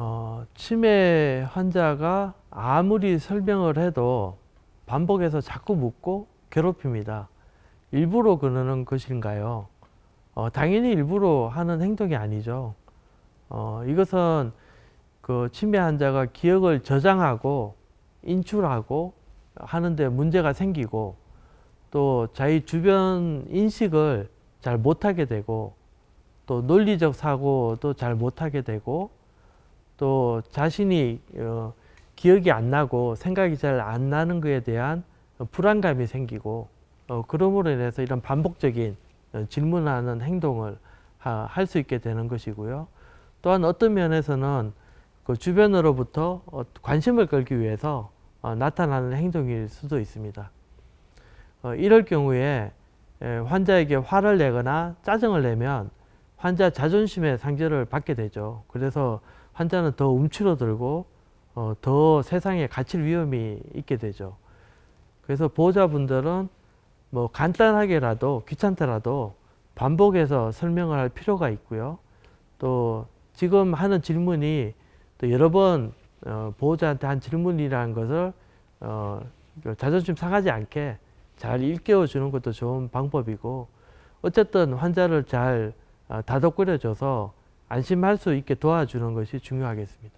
어, 치매 환자가 아무리 설명을 해도 반복해서 자꾸 묻고 괴롭힙니다. 일부러 그러는 것인가요? 어, 당연히 일부러 하는 행동이 아니죠. 어, 이것은 그 치매 환자가 기억을 저장하고 인출하고 하는데 문제가 생기고 또 자기 주변 인식을 잘 못하게 되고 또 논리적 사고도 잘 못하게 되고 또 자신이 어, 기억이 안 나고 생각이 잘 안 나는 것에 대한 불안감이 생기고 어, 그러므로 인해서 이런 반복적인 어, 질문하는 행동을 할 수 있게 되는 것이고요. 또한 어떤 면에서는 그 주변으로부터 어, 관심을 끌기 위해서 어, 나타나는 행동일 수도 있습니다. 어, 이럴 경우에 에, 환자에게 화를 내거나 짜증을 내면 환자 자존심의 상처를 받게 되죠. 그래서 환자는 더 움츠러들고 어, 더 세상에 갇힐 위험이 있게 되죠. 그래서 보호자분들은 뭐 간단하게라도 귀찮더라도 반복해서 설명을 할 필요가 있고요. 또 지금 하는 질문이 또 여러 번 어, 보호자한테 한 질문이라는 것을 어, 그 자존심 상하지 않게 잘 일깨워 주는 것도 좋은 방법이고 어쨌든 환자를 잘 어, 다독거려 줘서 안심할 수 있게 도와주는 것이 중요하겠습니다.